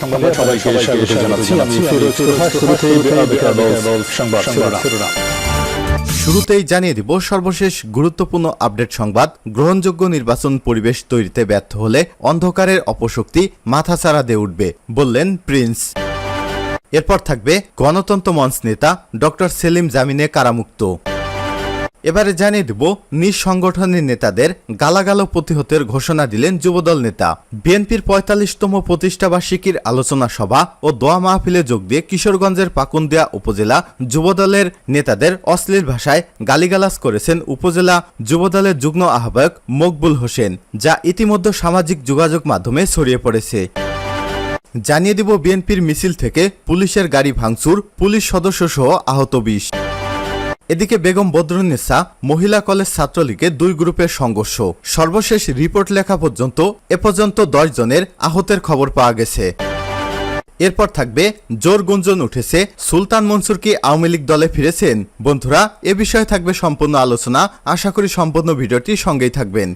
সংবাদে সবাইকে স্বাগত জানাচ্ছি। আমি ফিরোজ শুরুতেই সংবাদ শিরোনাম শুরুতেই জানিয়ে দিব সর্বশেষ গুরুত্বপূর্ণ আপডেট সংবাদ গ্রহণযোগ্য নির্বাচন পরিবেশ তৈরিতে ব্যর্থ হলে অন্ধকারের অপশক্তি মাথাচাড়া দিয়ে উঠবে বললেন প্রিন্স। এরপর থাকবে গণতন্ত্র মঞ্চ নেতা ডক্টর সেলিম জামিনে কারামুক্ত। এবারে জানিয়ে দেব, নিজ সংগঠনের নেতাদের গালাগালো প্রতিহতের ঘোষণা দিলেন যুবদল নেতা। বিএনপির পঁয়তাল্লিশতম প্রতিষ্ঠাবার্ষিকীর আলোচনা সভা ও দোয়া মাহফিলে যোগ দিয়ে কিশোরগঞ্জের পাকুন্দিয়া উপজেলা যুবদলের নেতাদের অশ্লীল ভাষায় গালিগালাজ করেছেন উপজেলা যুবদলের যুগ্ম আহ্বায়ক মকবুল হোসেন, যা ইতিমধ্যে সামাজিক যোগাযোগ মাধ্যমে ছড়িয়ে পড়েছে। জানিয়ে দিব, বিএনপির মিছিল থেকে পুলিশের গাড়ি ভাঙচুর, পুলিশ সদস্য সহ আহত বিশ। এদিকে বেগম বদরুন্নেসা মহিলা কলেজ ছাত্রলীগে দুই গ্রুপের সংঘর্ষ। সর্বশেষ রিপোর্ট লেখা পর্যন্ত এ পর্যন্ত দশ জনের আহতের খবর পাওয়া গেছে। এরপর থাকবে জোর গুঞ্জন উঠেছে সুলতান মনসুর কি আওয়ামী লীগ দলে ফিরেছেন? বন্ধুরা, এ বিষয়ে থাকবে সম্পূর্ণ আলোচনা। আশা করি সম্পূর্ণ ভিডিওটি সঙ্গেই থাকবেন।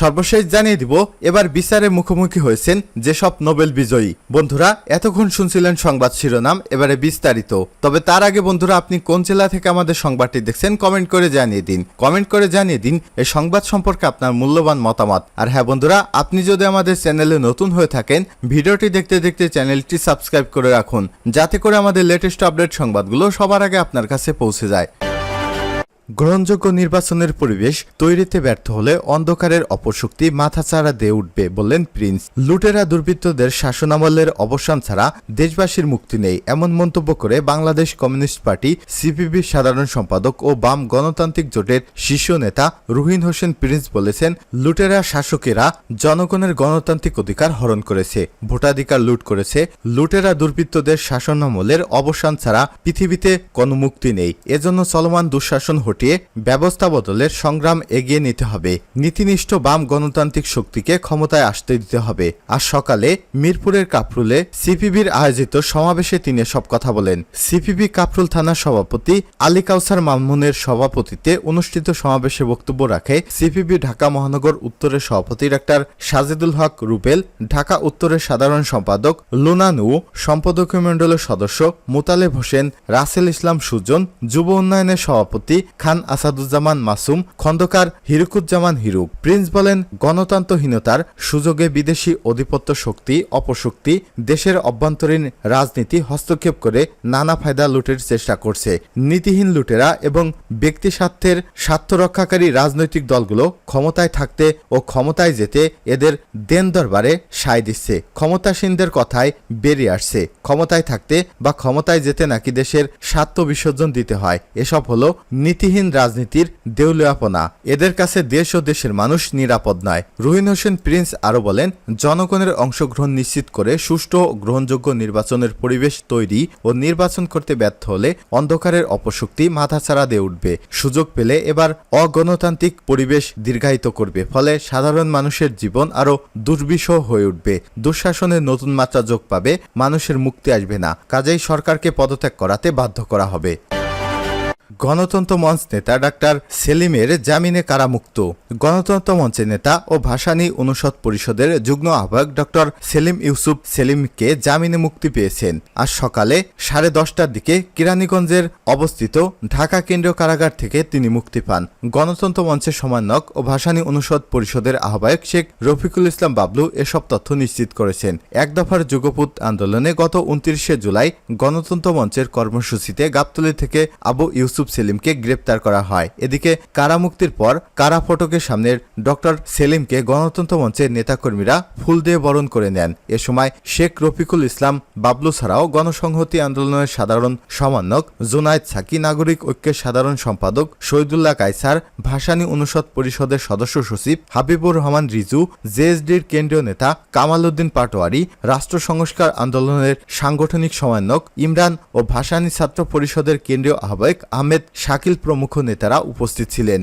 সর্বশেষ জানিয়ে দিব, এবার বিচারে মুখোমুখি হয়েছেন যেসব নোবেল বিজয়ী। বন্ধুরা, এতক্ষণ শুনছিলেন সংবাদ শিরোনাম, এবারে বিস্তারিত। তবে তার আগে বন্ধুরা, আপনি কোন জেলা থেকে আমাদের সংবাদটি দেখছেন, কমেন্ট করে জানিয়ে দিন। কমেন্ট করে জানিয়ে দিন, এই সংবাদ সম্পর্কে আপনার মূল্যবান মতামত। আর হ্যাঁ বন্ধুরা, আপনি যদি আমাদের চ্যানেলে নতুন হয়ে থাকেন, ভিডিওটি দেখতে দেখতে চ্যানেলটি সাবস্ক্রাইব করে রাখুন, যাতে করে আমাদের লেটেস্ট আপডেট সংবাদগুলো সবার আগে আপনার কাছে পৌঁছে যায়। গ্রহণযোগ্য নির্বাচনের পরিবেশ তৈরিতে ব্যর্থ হলে অন্ধকারের অপশক্তি মাথাচাড়া দিয়ে উঠবে বললেন প্রিন্স। লুটেরা দুর্বৃত্তদের শাসনামলের অবসান ছাড়া দেশবাসীর মুক্তি নেই এমন মন্তব্য করে বাংলাদেশ কমিউনিস্ট পার্টি সিপিবির সাধারণ সম্পাদক ও বাম গণতান্ত্রিক জোটের শীর্ষ নেতা রুহিন হোসেন প্রিন্স বলেছেন, লুটেরা শাসকেরা জনগণের গণতান্ত্রিক অধিকার হরণ করেছে, ভোটাধিকার লুট করেছে, লুটেরা দুর্বৃত্তদের শাসনামলের অবসান ছাড়া পৃথিবীতে কোনো মুক্তি নেই, এজন্য চলমান দুঃশাসন হটিয়ে ব্যবস্থা বদলের সংগ্রাম এগিয়ে নিতে হবে। নীতিনিষ্ঠ বাম গণতান্ত্রিক শক্তিকে ক্ষমতায় আসতে দিতে হবে। আর সকালে মিরপুরের কাপরুলে সিপিবির আয়োজিত সমাবেশে তিনি সব কথা বলেন। সিপিবি কাপরুল থানার সভাপতি আলী কাউসার মামুনের সভাপতিত্বে অনুষ্ঠিত সমাবেশে বক্তব্য রাখে সিপিবি ঢাকা মহানগর উত্তরের সভাপতি ডাক্তার সাজেদুল হক রুবেল, ঢাকা উত্তরের সাধারণ সম্পাদক লুনানু সম্পাদকীয় মণ্ডলের সদস্য মুতালেব হোসেন, রাসেল ইসলাম সুজন, যুব উন্নয়নের সভাপতি খান আসাদুজ্জামান মাসুম, খন্দকার হিরুকুজ্জামান হিরুক। প্রিন্স বলেন, গণতন্ত্রহীনতার সুযোগে বিদেশি অধিপত্য শক্তি, অপশক্তি, দেশের অভ্যন্তরীণ রাজনীতি হস্তক্ষেপ করে নানা ফায়দা লুটের চেষ্টা করছে। নীতিহীন লুটেরা এবং ব্যক্তি স্বার্থের স্বার্থ রক্ষাকারী রাজনৈতিক দলগুলো ক্ষমতায় থাকতে ও ক্ষমতায় যেতে এদের দেন দরবারে সায় দিচ্ছে। ক্ষমতাসীনদের কথায় বেরিয়ে আসছে। ক্ষমতায় থাকতে বা ক্ষমতায় যেতে নাকি দেশের স্বার্থ বিসর্জন দিতে হয়। এসব হলো নীতিহীন রাজনীতির দেউলিয়াপনা। এদের কাছে দেশ ও দেশের মানুষ নিরাপদ নয়। রুহিন হোসেন প্রিন্স আরও বলেন, জনগণের অংশগ্রহণ নিশ্চিত করে সুষ্ঠু ও গ্রহণযোগ্য নির্বাচনের পরিবেশ তৈরি ও নির্বাচন করতে ব্যর্থ হলে অন্ধকারের অপশক্তি মাথাছাড়া দিয়ে উঠবে। সুযোগ পেলে এবার অগণতান্ত্রিক পরিবেশ দীর্ঘায়িত করবে, ফলে সাধারণ মানুষের জীবন আরও দুর্বিষহ হয়ে উঠবে। দুঃশাসনের নতুন মাত্রা যোগ পাবে, মানুষের মুক্তি আসবে না। কাজেই সরকারকে পদত্যাগ করাতে বাধ্য করা হবে। গণতন্ত্র মঞ্চ নেতা ডাক্তার সেলিমের জামিনে কারামুক্ত। গণতন্ত্র মঞ্চের নেতা ও ভাসানী অনুষদ পরিষদের যুগ্ম আহ্বায়ক ডক্টর সেলিম ইউসুফ সেলিমকে জামিনে মুক্তি পেয়েছেন। আজ সকালে সাড়ে দশটার দিকে কিরানীগঞ্জের অবস্থিত ঢাকা কেন্দ্রীয় কারাগার থেকে তিনি মুক্তি পান। গণতন্ত্র মঞ্চের সমন্বয়ক ও ভাসানী অনুষদ পরিষদের আহ্বায়ক শেখ রফিকুল ইসলাম বাবলু এসব তথ্য নিশ্চিত করেছেন। এক দফার যুগপুত আন্দোলনে গত উনত্রিশে জুলাই গণতন্ত্র মঞ্চের কর্মসূচিতে গাবতলী থেকে আবু ইউসুফ সেলিমকে গ্রেপ্তার করা হয়। এদিকে কারামুক্তির পর কারা ফটকের সামনের ডক্টর সেলিমকে গণতন্ত্র মঞ্চের নেতাকর্মীরা ফুল দিয়ে বরণ করে নেন। এ সময় শেখ রফিকুল ইসলাম বাবলু ছাড়াও গণসংহতি আন্দোলনের সাধারণ সমন্বয়ক জুনায়দ সাকি, নাগরিক ঐক্যের সাধারণ সম্পাদক শহীদুল্লাহ কাইসার ভাসানী অনুষদ পরিষদের সদস্য সচিব হাবিবুর রহমান রিজু, জেএসডির কেন্দ্রীয় নেতা কামাল উদ্দিন পাটোয়ারি, রাষ্ট্র সংস্কার আন্দোলনের সাংগঠনিক সমন্বয়ক ইমরান ও ভাসানী ছাত্র পরিষদের কেন্দ্রীয় আহ্বায়ক আহমেদ শাকিল প্রমুখ নেতারা উপস্থিত ছিলেন।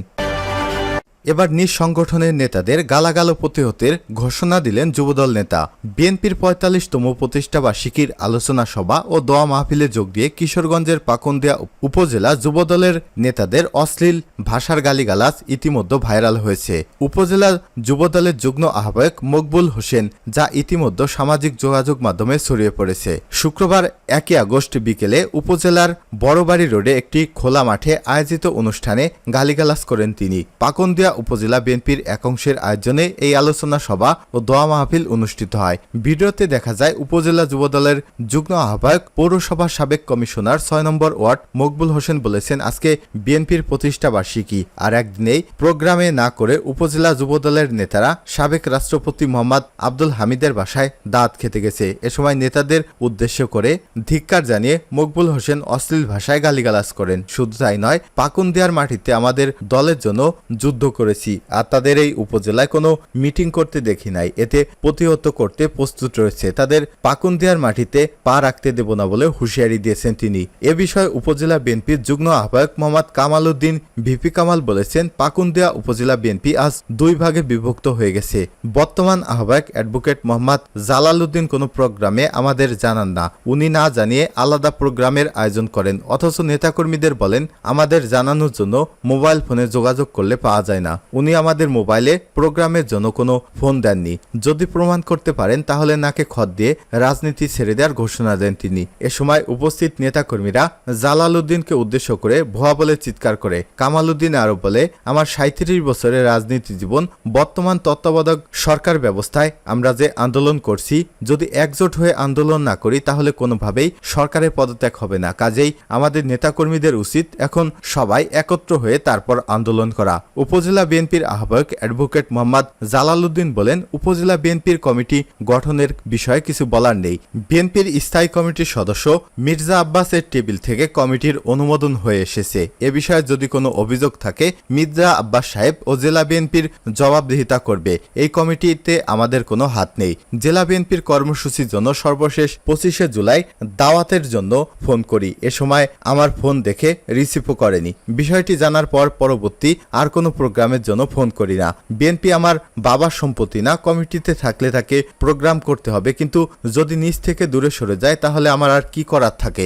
এবার নিজ সংগঠনের নেতাদের গালাগালো প্রতিহতের ঘোষণা দিলেন যুবদল নেতা। বিএনপির পঁয়তাল্লিশতম প্রতিষ্ঠা বার্ষিকীর আলোচনা সভা ও দোয়া মাহফিলে যোগ দিয়ে কিশোরগঞ্জের পাকন্দিয়া উপজেলা যুবদলের নেতাদের অশ্লীল ভাষার গালিগালাজ ইতিমধ্যে ভাইরাল হয়েছে। উপজেলা যুবদলের যুগ্ম আহ্বায়ক মকবুল হোসেন যা ইতিমধ্যে সামাজিক যোগাযোগ মাধ্যমে ছড়িয়ে পড়েছে। শুক্রবার একই আগস্ট বিকেলে উপজেলার বড়বাড়ি রোডে একটি খোলা মাঠে আয়োজিত অনুষ্ঠানে গালিগালাজ করেন তিনি। পাকন্দিয়া উপজেলা বিএনপির একাংশের আয়োজনে এই আলোচনা সভা ও দোয়া মাহফিল অনুষ্ঠিত হয়। ভিডিওতে দেখা যায় উপজেলা যুবদলের যুগ্ম আহ্বায়ক পৌরসভার সাবেক কমিশনার ছয় নম্বর ওয়ার্ড মকবুল হোসেন বলেছেন, আজকে বিএনপির প্রতিষ্ঠা বার্ষিকী। আর একদিনেই প্রোগ্রামে না করে উপজেলা যুবদলের নেতারা সাবেক রাষ্ট্রপতি মোহাম্মদ আব্দুল হামিদের বাসায় দাঁত খেতে গেছে। এ সময় নেতাদের উদ্দেশ্য করে ধিক্কার জানিয়ে মকবুল হোসেন অশ্লীল ভাষায় গালিগালাজ করেন। শুধু তাই নয়, পাকুন্দিয়ার মাটিতে আমাদের দলের জন্য যুদ্ধ করেছি আর তাদের এই উপজেলায় কোনো মিটিং করতে দেখি নাই। এতে প্রতিহত করতে প্রস্তুত রয়েছে। তাদের পাকুন্দিয়ার মাটিতে পা রাখতে দেব না বলে হুঁশিয়ারি দিয়েছেন তিনি। এ বিষয়ে উপজেলা বিএনপির যুগ্ম আহ্বায়ক মোহাম্মদ কামাল উদ্দিন ভিপি কামাল বলেছেন, পাকুন্দিয়া উপজেলা বিএনপি আজ দুই ভাগে বিভক্ত হয়ে গেছে। বর্তমান আহ্বায়ক অ্যাডভোকেট মোহাম্মদ জালাল উদ্দিন কোনো প্রোগ্রামে আমাদের জানান না। উনি না জানিয়ে আলাদা প্রোগ্রামের আয়োজন করেন। অথচ নেতাকর্মীদের বলেন, আমাদের জানানোর জন্য মোবাইল ফোনে যোগাযোগ করলে পাওয়া যায় না। উনি আমাদের মোবাইলে প্রোগ্রামের জন্য কোনো ফোন দেননি। যদি প্রমাণ করতে পারেন, তাহলে নাকে খত দিয়ে রাজনীতি ছেড়ে দেওয়ার ঘোষণা দেন তিনি। এ সময় উপস্থিত নেতাকর্মীরা জালাল উদ্দিনকে উদ্দেশ্য করে ভুয়া বলে চিৎকার করে কামাল উদ্দিন আরও বলে, আমার সাঁত্রিশ বছরের রাজনীতি জীবন বর্তমান তত্ত্বাবধায়ক সরকার ব্যবস্থায় আমরা যে আন্দোলন করছি, যদি একজোট হয়ে আন্দোলন না করি, তাহলে কোনোভাবেই সরকারের পদত্যাগ হবে না। কাজেই আমাদের নেতাকর্মীদের উচিত এখন সবাই একত্র হয়ে তারপর আন্দোলন করা। উপজেলা বিএনপির আহ্বায়ক অ্যাডভোকেট মোহাম্মদ জালালউদ্দিন বলেন, উপজেলা বিএনপির কমিটি গঠনের বিষয়ে কিছু বলার নেই। বিএনপির স্থায়ী কমিটির সদস্য মির্জা আব্বাসের টেবিল থেকে কমিটির অনুমোদন হয়ে এসেছে। এ বিষয়ে যদি কোনো অভিযোগ থাকে, মির্জা আব্বাস সাহেব ও জেলা বিএনপির জবাবদিহিতা করবে। এই কমিটিতে আমাদের কোনো হাত নেই। জেলা বিএনপির কর্মসূচির জন্য সর্বশেষ পঁচিশে জুলাই দাওয়াতের জন্য ফোন করি। এ সময় আমার ফোন দেখে রিসিভও করেনি। বিষয়টি জানার পর পরবর্তী আর কোনো প্রোগ্রামের জন্য ফোন করি না। বিএনপি আমার বাবার সম্পত্তি না, কমিটিতে থাকলে তাকে প্রোগ্রাম করতে হবে, কিন্তু যদি নিজ থেকে দূরে সরে যায়, তাহলে আমার আর কি করার থাকে?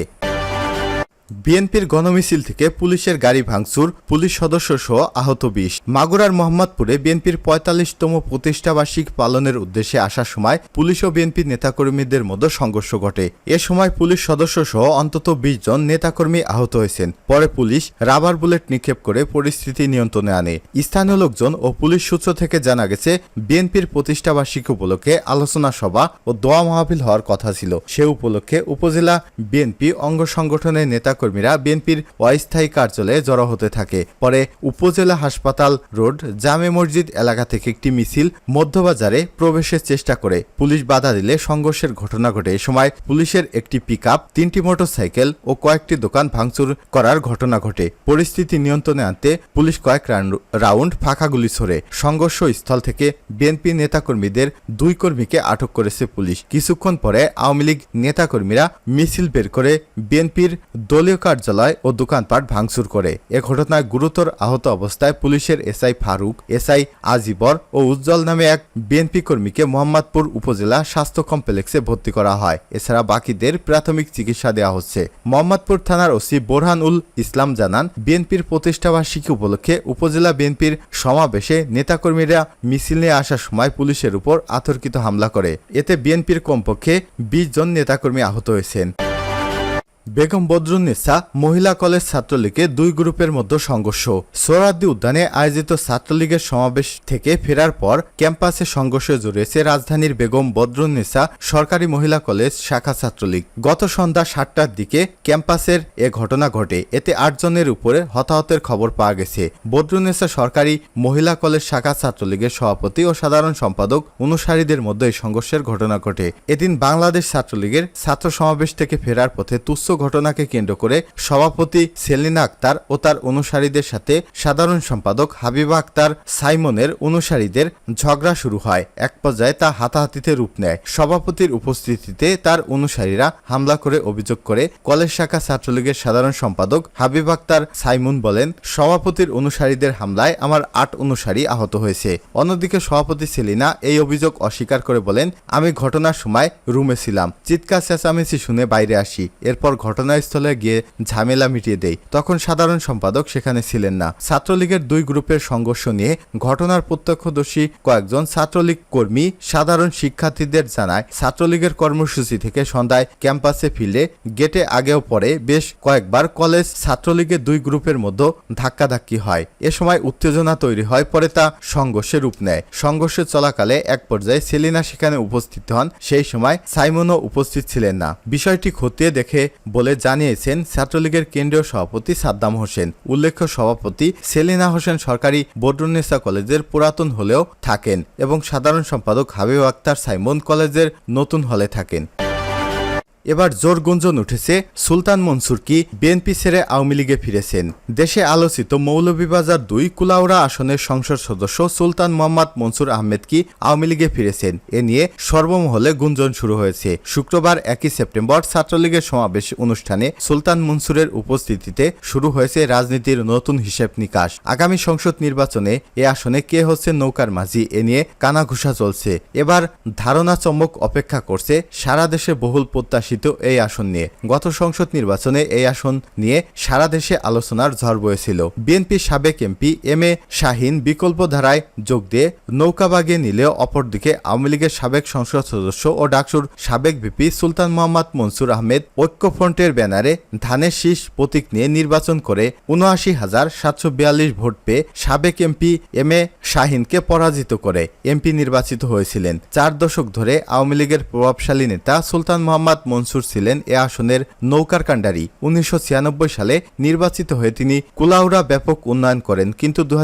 বিএনপির গণমিছিল থেকে পুলিশের গাড়ি ভাঙচুর, পুলিশ সদস্য সহ আহত বিশ। মাগুরার মোহাম্মদপুরে বিএনপির পঁয়তাল্লিশতম প্রতিষ্ঠাবার্ষিক পালনের উদ্দেশ্যে আসার সময় পুলিশ ও বিএনপির নেতাকর্মীদের মধ্যে সংঘর্ষ ঘটে। এ সময় পুলিশ সদস্য সহ অন্তত বিশ জন নেতাকর্মী আহত হয়েছেন। পরে পুলিশ রাবার বুলেট নিক্ষেপ করে পরিস্থিতি নিয়ন্ত্রণে আনে। স্থানীয় লোকজন ও পুলিশ সূত্র থেকে জানা গেছে, বিএনপির প্রতিষ্ঠাবার্ষিক উপলক্ষে আলোচনা সভা ও দোয়া মাহফিল হওয়ার কথা ছিল। সে উপলক্ষে উপজেলা বিএনপি অঙ্গ সংগঠনের নেতাকর্মীরা বিএনপির অস্থায়ী কার্যালয়ে জড়ো হতে থাকে। পরে উপজেলা হাসপাতাল রোড, জামে মসজিদ এলাকা থেকে একটি মিছিল মধ্যবাজারে প্রবেশের চেষ্টা করে। পুলিশ বাধা দিলে সংঘর্ষের ঘটনা ঘটে। এ সময় পুলিশের একটি পিকআপ, তিনটি মোটরসাইকেল ও কয়েকটি দোকান ভাঙচুর করার ঘটনা ঘটে। পরিস্থিতি নিয়ন্ত্রণে আনতে পুলিশ কয়েক রাউন্ড- ফাঁকা গুলি ছোড়ে। সংঘর্ষ স্থল থেকে বিএনপি নেতাকর্মীদের দুই কর্মীকে আটক করেছে পুলিশ। কিছুক্ষণ পরে আওয়ামী লীগ নেতাকর্মীরা মিছিল বের করে বিএনপির দলীয় কার্যালয় ও দোকানপাট ভাঙচুর করে। এ ঘটনায় গুরুতর আহত অবস্থায় পুলিশের এসআই ফারুক, এসআই আজিবর ও উজ্জ্বল নামে এক বিএনপি কর্মীকে মোহাম্মদপুর উপজেলা স্বাস্থ্য কমপ্লেক্সে ভর্তি করা হয়। এছাড়া বাকিদের প্রাথমিক চিকিৎসা দেওয়া হচ্ছে। মোহাম্মদপুর থানার ওসি বোরহান উল ইসলাম জানান, বিএনপির প্রতিষ্ঠাবার্ষিকী উপলক্ষে উপজেলা বিএনপির সমাবেশে নেতাকর্মীরা মিছিল নিয়ে আসার সময় পুলিশের উপর আতর্কিত হামলা করে। এতে বিএনপির কমপক্ষে বিশ জন নেতাকর্মী আহত হয়েছেন। বেগম বদরুন্নেসা মহিলা কলেজ ছাত্রলীগের দুই গ্রুপের মধ্যে সংঘর্ষ। সোহরাদ্দি উদ্যানে আয়োজিত ছাত্রলীগের সমাবেশ থেকে ফেরার পর ক্যাম্পাসে সংঘর্ষে জড়িয়েছে রাজধানীর বেগম বদরুন্নেসা সরকারি মহিলা কলেজ শাখা ছাত্রলীগ। গত সন্ধ্যা সাতটার দিকে ক্যাম্পাসের এ ঘটনা ঘটে। এতে আটজনের উপরে হতাহতের খবর পাওয়া গেছে। বদরুন্নেসা সরকারি মহিলা কলেজ শাখা ছাত্রলীগের সভাপতি ও সাধারণ সম্পাদক অনুসারীদের মধ্যে এই সংঘর্ষের ঘটনা ঘটে। এদিন বাংলাদেশ ছাত্রলীগের ছাত্র সমাবেশ থেকে ফেরার পথে তুচ্ছ ঘটনাকে কেন্দ্র করে সভাপতি সেলিনা আক্তার ও তার অনুসারীদের সাথে সাধারণ সম্পাদক হাবিবা আক্তার সাইমনের অনুসারীদের ঝগড়া শুরু হয়। এক পর্যায়ে তা হাতাহাতিতে রূপ নেয়। সভাপতির উপস্থিতিতে তার অনুসারীরা হামলা করে অভিযোগ করে কলেজ শাখা ছাত্রলীগের সাধারণ সম্পাদক হাবিব আক্তার সাইমুন বলেন, সভাপতির অনুসারীদের হামলায় আমার আট অনুসারী আহত হয়েছে। অন্যদিকে সভাপতি সেলিনা এই অভিযোগ অস্বীকার করে বলেন, আমি ঘটনার সময় রুমে ছিলাম। চিৎকার চেঁচামেচি শুনে বাইরে আসি। এরপর ঘটনাস্থলে গিয়ে ঝামেলা মিটিয়ে দেয়। তখন সাধারণ সম্পাদক সেখানে ছিলেন না। ছাত্রলীগের দুই গ্রুপের সংঘর্ষ নিয়ে ঘটনার প্রত্যক্ষদর্শী কয়েকজন ছাত্রলীগ কর্মী, সাধারণ শিক্ষার্থীদের জানায়, ছাত্রলীগের কর্মসূচি থেকে সন্ধ্যায় ক্যাম্পাসে ফিরলে গেটে আগেও পরে বেশ কয়েকবার কলেজ ছাত্রলীগের দুই গ্রুপের মধ্যে ধাক্কাধাক্কি হয়। এ সময় উত্তেজনা তৈরি হয়, পরে তা সংঘর্ষে রূপ নেয়। সংঘর্ষে চলাকালে এক পর্যায়ে সেলিনা সেখানে উপস্থিত হন। সেই সময় সাইমনও উপস্থিত ছিলেন না। বিষয়টি খতিয়ে দেখে বলে জানিয়েছেন ছাত্রলীগের কেন্দ্রীয় সভাপতি সাদ্দাম হোসেন। উল্লেখ্য, সভাপতি সেলিনা হোসেন সরকারি বদরুন্নেসা কলেজের পুরাতন হলেও থাকেন এবং সাধারণ সম্পাদক হাবিব আক্তার সাইমন কলেজের নতুন হলে থাকেন। এবার জোর গুঞ্জন উঠেছে সুলতান মনসুর কি বিএনপি ছেড়ে আওয়ামী লীগে ফিরেছেন। দেশে আলোচিত মৌলভীবাজার দুই কুলাউড়া আসনের সংসদ সদস্য সুলতান মোহাম্মদ মনসুর আহমেদ কি আওয়ামী লীগে ফিরেছেন? এ নিয়ে সর্বমহলে গুঞ্জন শুরু হয়েছে। শুক্রবার একই সেপ্টেম্বর ছাত্রলীগের সমাবেশ অনুষ্ঠানে সুলতান মনসুরের উপস্থিতিতে শুরু হয়েছে রাজনীতির নতুন হিসেব নিকাশ। আগামী সংসদ নির্বাচনে এ আসনে কে হচ্ছে নৌকার মাঝি? এ নিয়ে কানাঘুষা চলছে। এবার ধারণা চমক অপেক্ষা করছে সারা দেশে বহুল প্রত্যাশিত এই আসন নিয়ে। গত সংসদ নির্বাচনে এই আসন নিয়ে সারা দেশে আলোচনার ঝড় বয়েছিল। বিএনপি সাবেক এমপি এম এ শাহিন বিকল্প ধারায় যোগ দিয়ে নৌকাবাগে নিলেও অপরদিকে আওয়ামী লীগের সাবেক সংসদ সদস্য ও ডাকসুর সাবেক ভিপি সুলতান মোহাম্মদ মনসুর আহমেদ ঐক্যফ্রন্টের ব্যানারে ধানের শীষ প্রতীক নিয়ে নির্বাচন করে উনআশি হাজার সাতশো বিয়াল্লিশ ভোট পেয়ে সাবেক এমপি এম এ শাহিনকে পরাজিত করে এমপি নির্বাচিত হয়েছিলেন। চার দশক ধরে আওয়ামী লীগের প্রভাবশালী নেতা সুলতান মোহাম্মদ মনসুর ছিলেন এ আসনের নৌকার কাণ্ডারি উনিশশো ছিয়ানব্বই সালে নির্বাচিত হয়ে তিনি কুলাউড়া ব্যাপক উন্নয়ন করেন, কিন্তু দু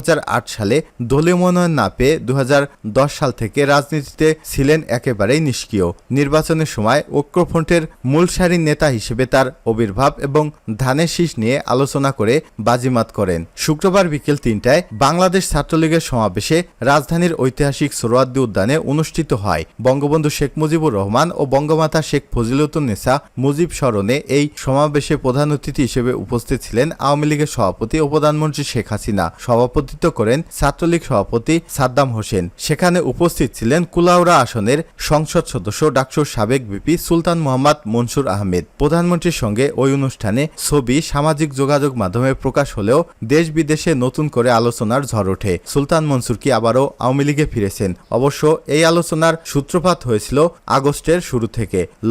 সালে দলীয় মনোনয়ন না পেয়ে দু হাজার দশ সাল থেকে রাজনীতিতে ছিলেন একেবারেই নিষ্ক্রিয়। নির্বাচনের সময় ঐক্যফ্রন্টের মূল সারির নেতা হিসেবে তার আবির্ভাব এবং ধানের শীষ নিয়ে আলোচনা করে বাজিমাত করেন। শুক্রবার বিকেল তিনটায় বাংলাদেশ ছাত্রলীগের সমাবেশে রাজধানীর ঐতিহাসিক সোহরাওয়ার্দী উদ্যানে অনুষ্ঠিত হয়। বঙ্গবন্ধু শেখ মুজিবুর রহমান ও বঙ্গমাতা শেখ ফজিলতুন্নেসা মুজিব স্মরণে এই সমাবেশে প্রধান অতিথি হিসেবে উপস্থিত ছিলেন আওয়ামী লীগের সভাপতি ও প্রধানমন্ত্রী শেখ হাসিনা। সভাপতিত্ব করেন ছাত্রলীগ সভাপতি সাদ্দাম হোসেন। সেখানে উপস্থিত ছিলেন কুলাউড়া আসনের সংসদ সদস্য ডাকসুর সাবেক বিপি সুলতান মোহাম্মদ মনসুর আহমেদ। প্রধানমন্ত্রীর সঙ্গে ওই অনুষ্ঠানে ছবি, সামাজিক যোগাযোগ মাধ্যমে প্রকাশ হলেও দেশ বিদেশে নতুন করে আলোচনার ঝড় ওঠে। সুলতান মনসুর কি আবারও আওয়ামী লীগে ফিরেছেন? অবশ্য এই আলোচনার সূত্রপাত হয়েছিল আগস্টের শুরু থেকে।